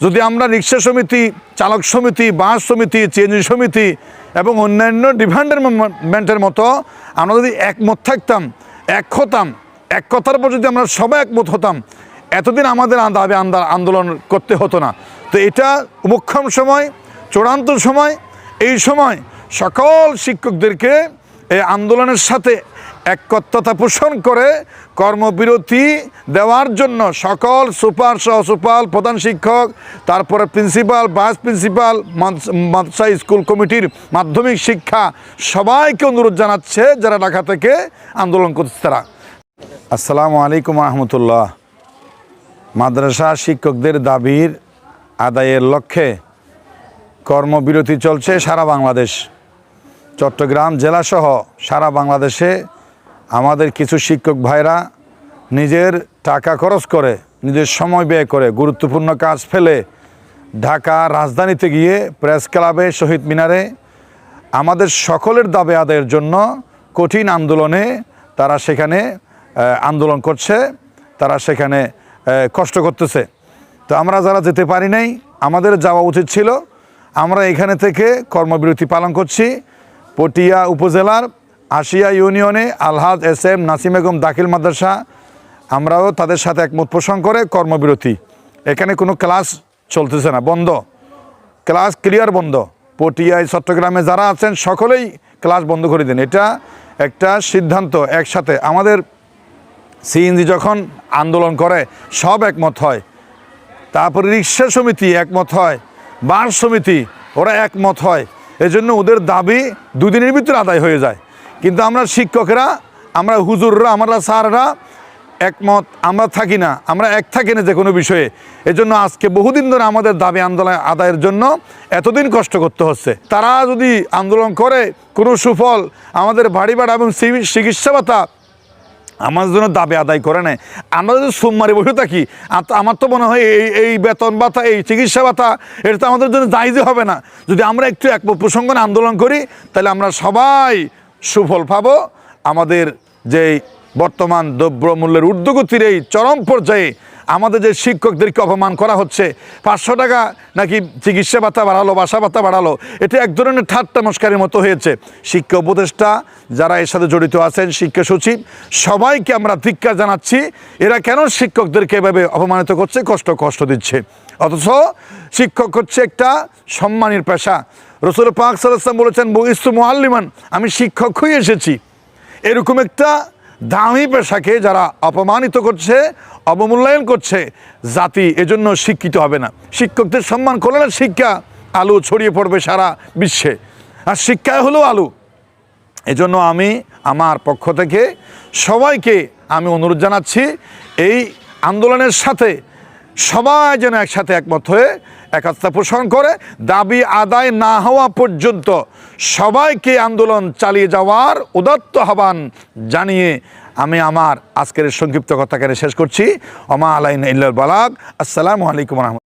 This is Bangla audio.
যদি আমরা রিক্সা সমিতি, চালক সমিতি, বাস সমিতি, চেঞ্জি সমিতি এবং অন্যান্য ডিভান্ডারমেন্টের মতো আমরা যদি একমত থাকতাম, এক হতাম, এক কথার উপর যদি আমরা সবাই একমত হতাম, এতদিন আমাদের দাবি আন্দোলন করতে হতো না। তো এটা মোক্ষম সময়, চূড়ান্ত সময়, এই সময় সকল শিক্ষকদেরকে এই আন্দোলনের সাথে একত্রতা পোষণ করে কর্মবিরতি দেওয়ার জন্য সকল সুপার সহ সুপার, প্রধান শিক্ষক, তারপরে প্রিন্সিপাল, ভাইস প্রিন্সিপাল মাদ্রাসা- স্কুল কমিটির মাধ্যমিক শিক্ষা সবাইকে অনুরোধ জানাচ্ছে যারা ঢাকা থেকে আন্দোলন করছে তারা। আসসালামু আলাইকুম রহমতুল্লাহ মাদ্রাসা শিক্ষকদের দাবির আদায়ের লক্ষ্যে কর্মবিরতি চলছে সারা বাংলাদেশ। চট্টগ্রাম জেলাসহ সারা বাংলাদেশে আমাদের কিছু শিক্ষক ভাইরা নিজের টাকা খরচ করে, নিজের সময় ব্যয় করে, গুরুত্বপূর্ণ কাজ ফেলে ঢাকা রাজধানীতে গিয়ে প্রেস ক্লাবে, শহীদ মিনারে আমাদের সকলের দাবি আদায়ের জন্য কঠিন আন্দোলনে তারা সেখানে আন্দোলন করছে, তারা সেখানে কষ্ট করতেছে। তো আমরা যারা যেতে পারি নাই, আমাদের যাওয়া উচিত ছিল। আমরা এখানে থেকে কর্মবিরতি পালন করছি। পটিয়া উপজেলার আশিয়া ইউনিয়নে আলহাজ এস এম নাসিম বেগম দাখিল মাদ্রাসা, আমরাও তাদের সাথে একমত পোষণ করে কর্মবিরতি। এখানে কোনো ক্লাস চলতেছে না, বন্ধ। ক্লাস ক্লিয়ার বন্ধ। পটিয়ায় চট্টগ্রামে যারা আছেন, সকলেই ক্লাস বন্ধ করে দিন। এটা একটা সিদ্ধান্ত একসাথে। আমাদের সিএনজি যখন আন্দোলন করে, সব একমত হয়। তারপরে রিক্সা সমিতি একমত হয়, বাস সমিতি, ওরা একমত হয়। এজন্য ওদের দাবি দুদিনের ভিতরে আদায় হয়ে যায়। কিন্তু আমরা শিক্ষকেরা, আমরা হুজুররা, আমরা স্যাররা একমত, আমরা থাকি না, আমরা এক থাকি না যে কোনো বিষয়ে। এজন্য আজকে বহুদিন ধরে আমাদের দাবি আন্দোলন আদায়ের জন্য এতদিন কষ্ট করতে হচ্ছে। তারা যদি আন্দোলন করে, কোনো সুফল আমাদের বাড়ি ভাড়া এবং চিকিৎসা ভাতা আমার জন্য দাবি আদায় করে নেয়। আমরা যদি সোমবারে বসে থাকি আমার তো মনে হয় এই এই বেতন ভাতা, এই চিকিৎসা ভাতা, এটা তো আমাদের জন্য দায়ী হবে না। যদি আমরা একটু এক প্রসঙ্গনে আন্দোলন করি, তাহলে আমরা সবাই সুফল পাবো। আমাদের যেই বর্তমান দ্রব্যমূল্যের ঊর্ধ্বগতির এই চরম পর্যায়ে আমাদের যে শিক্ষকদেরকে অপমান করা হচ্ছে, পাঁচশো টাকা নাকি চিকিৎসা ভাতা বাড়ালো, বাসা ভাতা বাড়ালো, এটা এক ধরনের ঠাট্টা মস্কারের মতো হয়েছে। শিক্ষা উপদেষ্টা যারা এর সাথে জড়িত আছেন, শিক্ষা সচিব, সবাইকে আমরা ধিক্কার জানাচ্ছি, এরা কেন শিক্ষকদেরকে এভাবে অপমানিত করছে, কষ্ট কষ্ট দিচ্ছে? অথচ শিক্ষক হচ্ছে একটা সম্মানের পেশা। রসুল পাক সাল্লাম বলেছেন বইস্তু মোহাল্লিমান আমি শিক্ষক হয়ে এসেছি। এরকম একটা দামি পেশাকে যারা অপমানিত করছে, অবমূল্যায়ন করছে, জাতি এজন্য শিক্ষিত হবে না। শিক্ষকদের সম্মান করলে না শিক্ষা আলু ছড়িয়ে পড়বে সারা বিশ্বে। আর শিক্ষায় হলো আলু। এজন্য আমি আমার পক্ষ থেকে সবাইকে আমি অনুরোধ জানাচ্ছি, এই আন্দোলনের সাথে সবাই যেন একসাথে একমত হয়ে একাত্মতা পোষণ করে, দাবি আদায় না হওয়া পর্যন্ত সবাইকে আন্দোলন চালিয়ে যাওয়ার উদাত্ত আহ্বান জানিয়ে আমি আমার আজকের সংক্ষিপ্ত কথাকে শেষ করছি। অমা আলাইন ইল্লাল বালাক আসসালামু আলাইকুম রহমতুল্লাহ।